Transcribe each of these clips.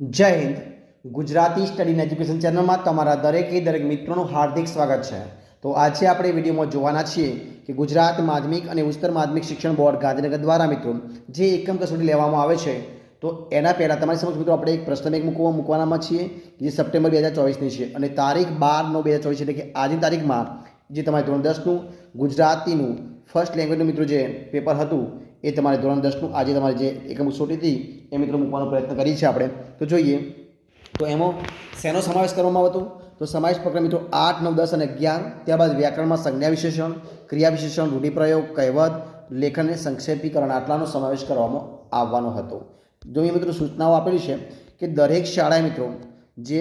જય Hind. Gujarati study education ચેનલમાં તમારા દરેકે દરેક મિત્રોનું હાર્દિક સ્વાગત છે. તો આજે આપણે વિડીયોમાં જોવાના છીએ કે ગુજરાત માધ્યમિક અને ઉચ્ચતર માધ્યમિક શિક્ષણ બોર્ડ ગાંધીનગર દ્વારા મિત્રો જે એકમ કસોટી લેવામાં આવે છે, તો એના પહેલાં તમારી સમક્ષ મિત્રો આપણે એક પ્રશ્ન બેંક મૂકવા મૂકવાનામાં છીએ, જે સપ્ટેમ્બર બે હજાર ચોવીસની છે. અને તારીખ બાર નવ બે હજાર ચોવીસ એટલે કે આજની તારીખમાં જે તમારે ધોરણ દસનું ગુજરાતીનું ફર્સ્ટ લેંગ્વેજનું મિત્રો જે પેપર હતું એ તમારે ધોરણ દસનું આજે તમારે જે એકમ કસોટી હતી, એ મિત્રો મૂકવાનો પ્રયત્ન કરી છે આપણે. તો જોઈએ, તો એમાં શેનો સમાવેશ કરવામાં આવતો? તો સમાવેશ પ્રક્રમ મિત્રો આઠ, નવ, દસ અને અગિયાર, ત્યારબાદ વ્યાકરણમાં સંજ્ઞા વિશેષણ, ક્રિયા વિશેષણ, રૂઢિપ્રયોગ, કહેવત, લેખન અને સંક્ષેપીકરણ આટલાનો સમાવેશ કરવામાં આવવાનો હતો. જો મિત્રો સૂચનાઓ આપેલી છે કે દરેક શાળાએ મિત્રો જે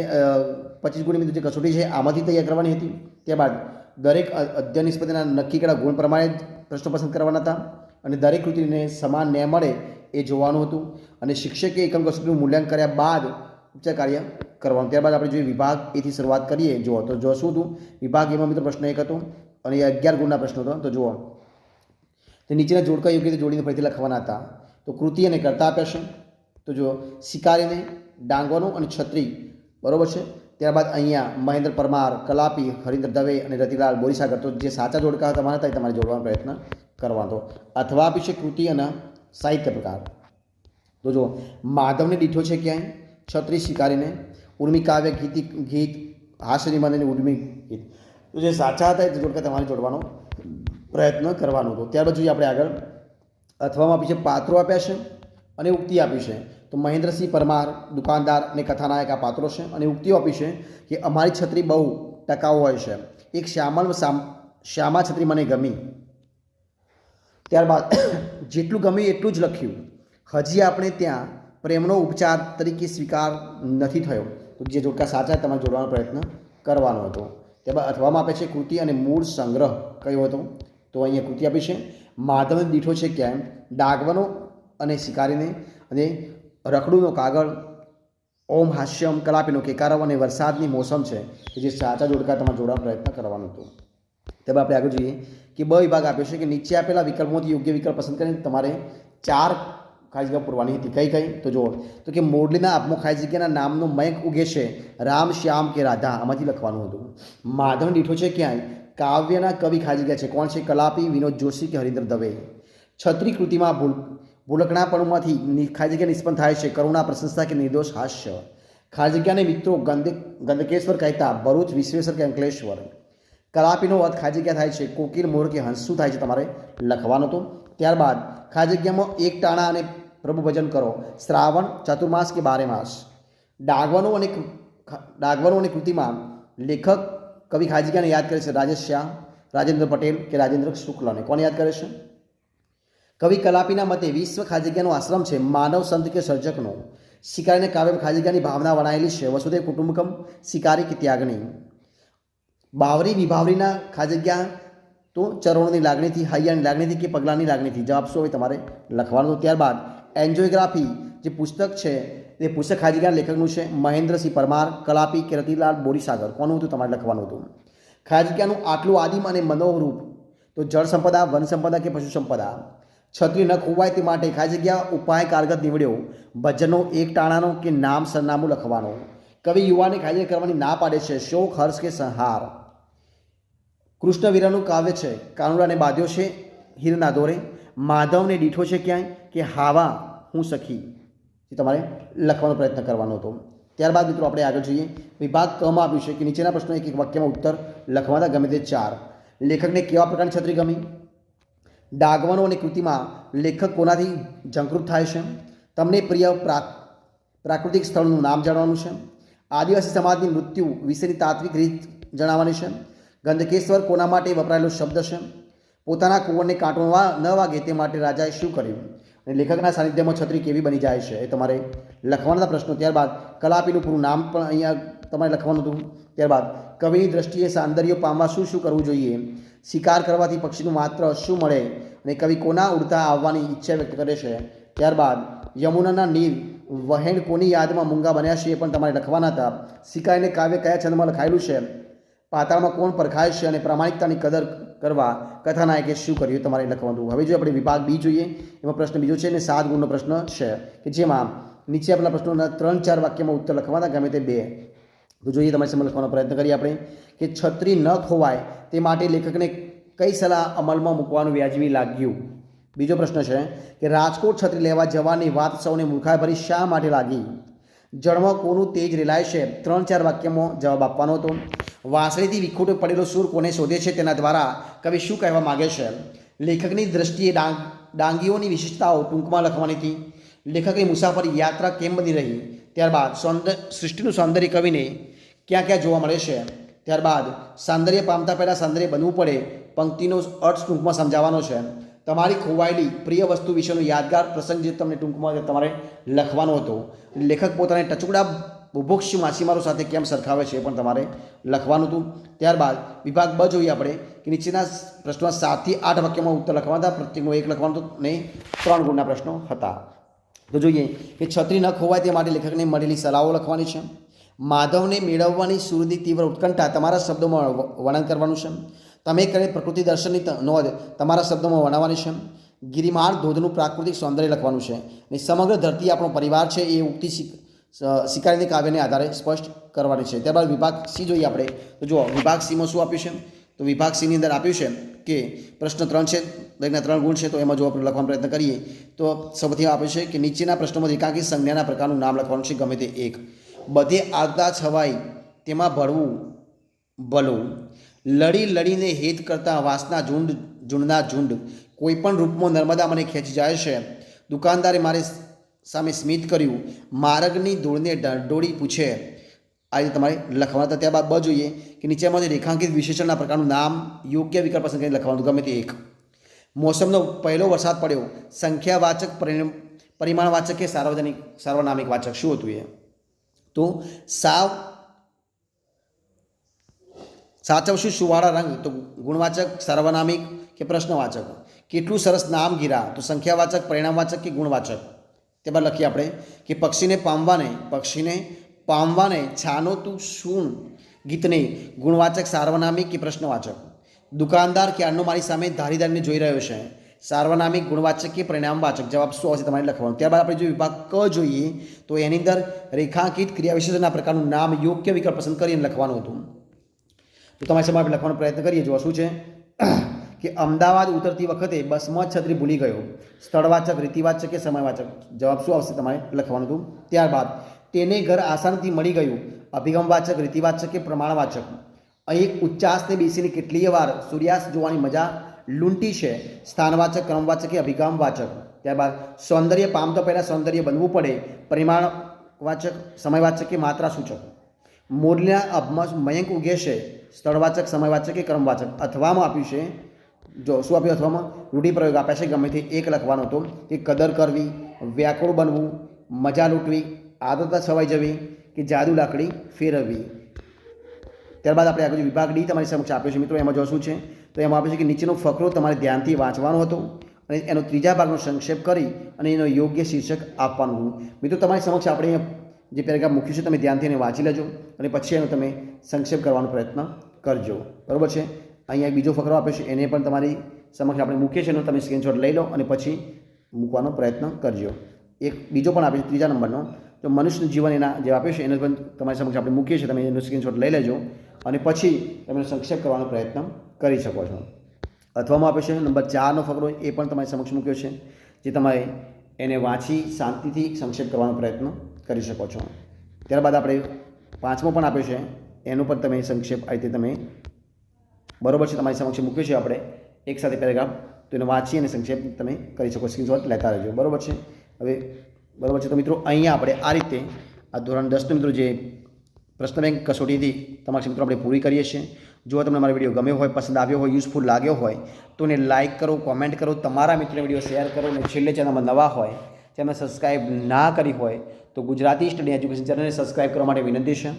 પચીસ ગુણની મિત્રો જે કસોટી છે, આમાંથી તૈયાર કરવાની હતી. ત્યારબાદ દરેક અધ્યયન નિષ્પતિના નક્કી કરેલા ગુણ પ્રમાણે પ્રશ્નો પસંદ કરવાના હતા. અને દરેક કૃતિને સમાન ન્યાય મળે એ જોવાનું હતું. અને શિક્ષકે એકમ કસોટીનું મૂલ્યાંકન કર્યા બાદ ઉપચાર કાર્ય કરવાનું. ત્યારબાદ આપણે જોઈએ વિભાગ એથી શરૂઆત કરીએ. જુઓ, તો જો શું હતું? વિભાગ એમાં મિત્રો પ્રશ્ન એક હતો અને એ અગિયાર ગુણના પ્રશ્નો હતો. તો જુઓ, તે નીચેના જોડકા યોગ્ય રીતે જોડીને ફરીથી લખવાના હતા. તો કૃતિ અને કરતા આપ્યા છે. તો જો શિકારીને ડાંગવાનું અને છત્રી, બરોબર છે? ત્યારબાદ અહીંયા મહેન્દ્ર પરમાર, કલાપી, હરિન્દ્ર દવે અને રતિલાલ બોરીસાગર. તો જે સાચા જોડકા તમારા હતા, એ તમારે જોડવાનો પ્રયત્ન કરવાનો. અથવા આપી છે કૃતિ અને સાહિત્ય પ્રકાર. તો જો માધવને દીઠો છે ક્યાંય? છત્રી શિકારીને. ઉર્મી કાવ્ય, ગીતિ, ગીત હાસ્ય નિબંધ અને ઉર્મી ગીત. તો જે સાચા હતા એ જોડકા તમારે જોડવાનો પ્રયત્ન કરવાનો હતો. ત્યારબાદ જોઈએ આપણે આગળ. અથવામાં આપી છે, પાત્રો આપ્યા છે અને ઉક્તિ આપી છે. તો મહેન્દ્રસિંહ પરમાર, દુકાનદાર અને કથાનાયક આ પાત્રો છે અને ઉક્તિઓ આપી છે કે અમારી છત્રી બહુ ટકાઉ હોય છે. એક શ્યામલ શ્યામા છત્રી મને ગમી. ત્યારબાદ જેટલું ગમે એટલું જ લખ્યું. હજી આપણે ત્યાં પ્રેમનો ઉપચાર તરીકે સ્વીકાર નથી થયો. તો જે જોડકા સાચા તમારે જોડવાનો પ્રયત્ન કરવાનો હતો. ત્યારબાદ અથવામાં આપે છે કૃતિ અને મૂળ સંગ્રહ કયો હતો? તો અહીંયા કૃતિ આપી છે, માધવને દીઠો છે કેમ? ડાગવાનો અને શિકારીને અને રખડુનો કાગળ, ઓમ હાસ્યમ કલાપીનો કેકારવ અને વરસાદની મોસમ છે. કે જે સાચા જોડકા તમારે જોડવાનો પ્રયત્ન કરવાનો હતો. ત્યારબાદ આપણે આગળ જોઈએ કે બ વિભાગ આપ્યો છે કે નીચે આપેલા વિકલ્પોમાંથી યોગ્ય વિકલ્પ પસંદ કરીને તમારે ચાર ખાલી જગ્યા પૂરવાની હતી. કઈ કઈ? તો જુઓ. તો કે મોરલીના આપમો ખાલી જગ્યાના નામનો મયંક ઉગે છે. રામ, શ્યામ કે રાધા? આમાંથી લખવાનું હતું. માધવ દીઠો છે ક્યાંય? કાવ્યના કવિ ખાલી જગ્યા છે. કોણ છે? કલાપી, વિનોદ જોશી કે હરિન્દ્ર દવે? છત્રી કૃતિમાં ભૂલ ભૂલકણાપણુમાંથી ખાલી જગ્યા નિષ્પન્ન થાય છે. કરુણા, પ્રશંસા કે નિર્દોષ હાસ્ય? ખાલી જગ્યાને મિત્રો ગંદ ગંદકેશ્વર કહેતા ભરૂચ વિશ્વેશ્વર કે અંકલેશ્વર? કલાપીનો અર્થ ખાજગ્યા થાય છે. કોકિલ, મોર કે હંસ શું થાય છે તમારે લખવાનું તો? ત્યારબાદ ખાજગ્યામાં એક ટાણા અને પ્રભુ ભજન કરો. શ્રાવણ ચતુર્માસ કે બારે માસ ડાગવાનો અને ડાગવાનો અને કૃતિમાં લેખક, કવિ ખાજગ્યાને યાદ કરે છે રાજેશ શ્યામ રાજેન્દ્ર પટેલ કે રાજેન્દ્ર શુક્લને. કોણ યાદ કરે છે? કવિ કલાપીના મતે વિશ્વ ખાજગ્યાનો આશ્રમ છે માનવ સંત કે સર્જકનો. શિકારીને કાવ્ય ખાજગ્યાની ભાવના વણાયેલી છે. વસુદેવ કુટુંબકમ, શિકારી કે ત્યાગની. બાવરી વિભાવરીના ખાજગ્યા જગ્યા તો ચરણોની લાગણીથી હૈયાની લાગણીથી કે પગલાંની લાગણીથી જવાબ શું હોય તમારે લખવાનું? ત્યારબાદ એન્જોયગ્રાફી જે પુસ્તક છે તે પુસ્તક ખાલી લેખકનું છે મહેન્દ્રસિંહ પરમાર, કલાપી કે રતિલાલ બોરીસાગર કોનું હતું તમારે લખવાનું હતું? ખાજગ્યાનું આટલું આદિમ અને મનોરૂપ તો જળ સંપદા, વન સંપદા કે પશુ સંપદા? છત્રી ન ખોવાય તે માટે ખાજગ્યા ઉપાય કારગત નીવડ્યો. ભજનો એક ટાણાનો કે નામ સરનામું લખવાનો? કવિ યુવાને ખાલી કરવાની ના પાડે છે. શોક, હર્ષ કે સંહાર? કૃષ્ણવીરાનું કાવ્ય છે કાનુડાને બાંધ્યો છે, હીરના દોરે. માધવને દીઠો છે ક્યાંય? કે હાવા, હું સખી. એ તમારે લખવાનો પ્રયત્ન કરવાનો હતો. ત્યારબાદ મિત્રો આપણે આગળ જોઈએ. વિભાગ કમાં આપ્યું છે કે નીચેના પ્રશ્નો એક એક વાક્યમાં ઉત્તર લખવાના ગમે તે ચાર. લેખકને કેવા પ્રકારની છત્રી ગમી? ડાગવાનો અને કૃતિમાં લેખક કોનાથી ઝંકૃત થાય છે? તમને પ્રિય પ્રા પ્રાકૃતિક સ્થળનું નામ જાણવાનું છે? આદિવાસી સમાજની મૃત્યુ વિશેની તાત્વિક રીત જણાવવાની છે? ગંધકેશ્વર કોના માટે વપરાયેલો શબ્દ છે? પોતાના કુંવરને કાંટો ન વાગે તે માટે રાજાએ શું કર્યું? અને લેખકના સાનિધ્યમાં છત્રી કેવી બની જાય છે એ તમારે લખવાના પ્રશ્નો. ત્યારબાદ કલાપીનું પૂરું નામ પણ અહીંયા તમારે લખવાનું હતું. ત્યારબાદ કવિની દ્રષ્ટિએ સૌંદર્ય પામવા શું શું કરવું જોઈએ? શિકાર કરવાથી પક્ષીનું માત્ર શું મળે? અને કવિ કોના ઉડતા આવવાની ઈચ્છા વ્યક્ત કરે છે? ત્યારબાદ યમુનાના નીર વહેણ કોની યાદમાં મૂંગા બન્યા છે એ પણ તમારે લખવાના હતા. શિકારીને કાવ્ય કયા છંદમાં લખાયેલું છે? પાતાળમાં કોણ પરખાય છે અને પ્રામાણિકતાની કદર કરવા કથાનાયકે શું કર્યું તમારે લખવાનું હવે જો આપણે વિભાગ બી જોઈએ. એમાં પ્રશ્ન બીજો છે અને સાત ગુણનો પ્રશ્ન છે કે જેમાં નીચે આપેલા પ્રશ્નોના ત્રણ ચાર વાક્યમાં ઉત્તર લખવાના, ગમે તે બે. તો જોઈએ તમારી સામે લખવાનો પ્રયત્ન કરીએ આપણે કે છત્રી ન ખોવાય તે માટે લેખકને કઈ સલાહ અમલમાં મૂકવાનું વ્યાજબી લાગ્યું? બીજો પ્રશ્ન છે કે રાજકોટ છત્રી લેવા જવાની વાત સૌને મૂર્ખાભરી શા માટે લાગી? જળમાં કોનું તેજ રેલાય છે? ત્રણ ચાર વાક્યમાં જવાબ આપવાનો હતો. વાંસળીથી વિખૂટ પડેલો સૂર કોને શોધે છે તેના દ્વારા કવિ શું કહેવા માગે છે? લેખકની દ્રષ્ટિએ ડાંગ, ડાંગીઓની વિશેષતાઓ ટૂંકમાં લખવાની હતી. લેખકની મુસાફરી યાત્રા કેમ બની રહી? ત્યારબાદ સૌંદર સૃષ્ટિનું સૌંદર્ય કવિને ક્યાં ક્યાં જોવા મળે છે? ત્યારબાદ સૌંદર્ય પામતા પહેલાં સૌંદર્ય બનવું પડે, પંક્તિનો અર્થ ટૂંકમાં સમજાવવાનો છે. તમારી ખોવાયેલી પ્રિય વસ્તુ વિશેનો યાદગાર પ્રસંગ જે તમને ટૂંકમાં તમારે લખવાનો હતો. લેખક પોતાને ટચુકડા બુભુક્ષ માછીમારો સાથે કેમ સરખાવે છે એ પણ તમારે લખવાનું હતું. ત્યારબાદ વિભાગ બ જોઈએ આપણે, કે નીચેના પ્રશ્નો સાતથી આઠ વાક્યમાં ઉત્તર લખવાના હતા પ્રત્યેકમાં એક લખવાનું હતું અને ત્રણ ગુણના પ્રશ્નો હતા. તો જોઈએ કે છત્રી ન ખોવાય તે માટે લેખકને મળેલી સલાહો લખવાની છે. માધવને મેળવવાની સુરદી તીવ્ર ઉત્કંઠા તમારા શબ્દોમાં વર્ણન કરવાનું છે. તમે કરેલ પ્રકૃતિ દર્શનની નોંધ તમારા શબ્દોમાં વર્ણવવાની છે. ગિરિમાળ ધોધનું પ્રાકૃતિક સૌંદર્ય લખવાનું છે. અને સમગ્ર ધરતી આપણો પરિવાર છે એ ઉક્તિ શિકારીની કાવ્યને આધારે સ્પષ્ટ કરવાની છે. ત્યારબાદ વિભાગ સી જોઈએ આપણે. તો જુઓ, વિભાગ સીમાં શું આપ્યું છે? તો વિભાગ સીની અંદર આપ્યું છે કે પ્રશ્ન ત્રણ છે દરેકના ત્રણ ગુણ છે, તો એમાં જો આપણે લખવાનો પ્રયત્ન કરીએ, તો સૌથી આપ્યું છે કે નીચેના પ્રશ્નોમાં એકાંકી સંજ્ઞાના પ્રકારનું નામ લખવાનું છે ગમે તે એક. બધે આગતા છવાય તેમાં ભળવું, ભલું. લડી લડીને હેત કરતા વાસના ઝુંડ, ઝુંડના ઝુંડ. કોઈપણ રૂપમાં નર્મદા મને ખેંચી જાય છે. દુકાનદારે મારે સામે સ્મિત કર્યું, માર્ગની ધૂળને ઢંઢોળી પૂછે, આ રીતે તમારે લખવાના હતા ત્યારબાદ બ જોઈએ કે નીચેમાંથી રેખાંકિત વિશેષણના પ્રકારનું નામ, યોગ્ય વિકલ્પ પસંદ કરીને લખવાનું ગમે તે એક. મોસમનો પહેલો વરસાદ પડ્યો. સંખ્યાવાચક પરિમાણવાચક કે સાર્વજનિક, સાર્વનામિક વાચક? શું હતું એ? તો સાવ, સાચવશું સુવાળા રંગ, તો ગુણવાચક, સાર્વનામિક કે પ્રશ્નવાચક? કેટલું સરસ નામ ગીરા. તો સંખ્યાવાચક, પરિણામવાચક કે ગુણવાચક? તે બાદ લખીએ આપણે કે પક્ષીને પામવાને પક્ષીને પામવાને છાનો તું શું ગીતને ગુણવાચક સાર્વનામિક કે પ્રશ્નવાચક. દુકાનદાર ક્યારનો મારી સામે ધારી ધારીને જોઈ રહ્યો છે. સાર્વનામિક, ગુણવાચક કે પરિણામવાચક? જવાબ શું આવશે તમારે લખવાનું? ત્યારબાદ આપણે જો વિભાગ ક જોઈએ, તો એની અંદર રેખાંકિત ક્રિયા વિશેષના પ્રકારનું નામ, યોગ્ય વિકલ્પ પસંદ કરીને લખવાનું હતું. તો તમારી સામે આપણે લખવાનો પ્રયત્ન કરીએ. જો શું છે? કે અમદાવાદ ઉતરતી વખતે બસમાં છત્રી ભૂલી ગયો. સ્થળવાચક રીતિવાચક કે સમયવાચક જવાબ શું આવશે તમારે લખવાનું હતું? ત્યારબાદ તેને ઘર આસાનથી મળી ગયું. અભિગમવાચક રીતિવાચક કે પ્રમાણવાચક અહીં ઉચ્ચાસને બેસીને કેટલીય વાર સૂર્યાસ્ત જોવાની મજા લૂંટી છે. સ્થાનવાચક ક્રમવાચક કે અભિગમવાચક ત્યારબાદ સૌંદર્ય પામતો પહેલાં સૌંદર્ય બનવું પડે. પરિમાણવાચક સમયવાચક કે માત્રા સૂચક? મોરલીના અભમાં મયંક ઉગે છે. સ્થળવાચક સમયવાચક કે ક્રમવાચક અથવામાં આપ્યું છે. જો શું આપ્યું અથવામાં રૂઢિપ્રયોગ આપ્યા છે, ગમે તે એક લખવાનો હતો કે કદર કરવી, વ્યાકુળ બનવું, મજા લૂંટવી આદતતા છવાઈ જવી, કે જાદુ લાકડી ફેરવવી. ત્યારબાદ આપણે આગળ વિભાગ ડી તમારી સમક્ષ આપ્યો છે, મિત્રો, એમાં જો શું છે? તો એમાં આપ્યું છે કે નીચેનો ફકરો તમારે ધ્યાનથી વાંચવાનો હતો અને એનો ત્રીજા ભાગનો સંક્ષેપ કરી અને એનો યોગ્ય શીર્ષક આપવાનું મિત્રો, તમારી સમક્ષ આપણે જે પેરેગ્રાફ મૂક્યું છે, તમે ધ્યાનથી એને વાંચી લેજો અને પછી એનો તમે સંક્ષેપ કરવાનો પ્રયત્ન કરજો. બરાબર છે? અહીંયા બીજો ફકરો આપ્યો છે, એને પણ તમારી સમક્ષ આપણે મૂકીએ છીએ, એનો તમે સ્ક્રીનશોટ લઈ લો અને પછી મૂકવાનો પ્રયત્ન કરજો. એક બીજો પણ આપ્યો છે, ત્રીજા નંબરનો. તો મનુષ્યનું જીવન એના જે આપ્યો છે, એને પણ તમારી સમક્ષ આપણે મૂકીએ છીએ, તમે એનો સ્ક્રીનશોટ લઈ લેજો અને પછી તમે સંક્ષેપ કરવાનો પ્રયત્ન કરી શકો છો. અથવામાં આપ્યો છે, નંબર ચારનો ફકરો એ પણ તમારી સમક્ષ મૂક્યો છે, જે તમારે એને વાંચી શાંતિથી સંક્ષેપ કરવાનો પ્રયત્ન કરી શકો છો. ત્યારબાદ આપણે પાંચમો પણ આપ્યો છે, એનો પણ તમે સંક્ષેપ આ રીતે તમે બરોબર છે, તમારી સમક્ષ મૂક્યો છે આપણે. એક સાથે પેરેગ્રાફ તો એને વાંચી અને સંક્ષેપ તમે કરી શકો સ્ક્રીનશોટ લેતા રહેજો. બરોબર છે? હવે, બરોબર છે, તો મિત્રો, અહીંયા આપણે આ રીતે, આ ધોરણ દસનું મિત્રો જે પ્રશ્ન બેંક કસોટીથી તમારા મિત્રો આપણે પૂરી કરીએ છીએ. જો તમને મારો વીડિયો ગમ્યો હોય, પસંદ આવ્યો હોય યુઝફુલ લાગ્યો હોય, તો એને લાઇક કરો કોમેન્ટ કરો, તમારા મિત્રોને વીડિયો શેર કરો અને છેલ્લે ચેનલમાં નવા હોય, ચેનલ સબસ્ક્રાઈબ ના કરી હોય, તો ગુજરાતી સ્ટડી એજ્યુકેશન ચેનલને સબસ્ક્રાઈબ કરવા માટે વિનંતી છે.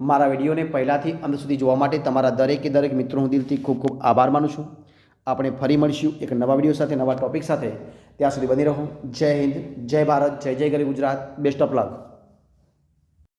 મારા વિડીયોને પહેલાંથી અંત સુધી જોવા માટે તમારા દરેકે દરેક મિત્રો હું દિલથી ખૂબ ખૂબ આભાર માનું છું. આપણે ફરી મળીશું એક નવા વીડિયો સાથે, નવા ટોપિક સાથે. ત્યાં સુધી બની રહો. જય હિન્દ, જય ભારત, જય જય ગરી ગુજરાત. Best of luck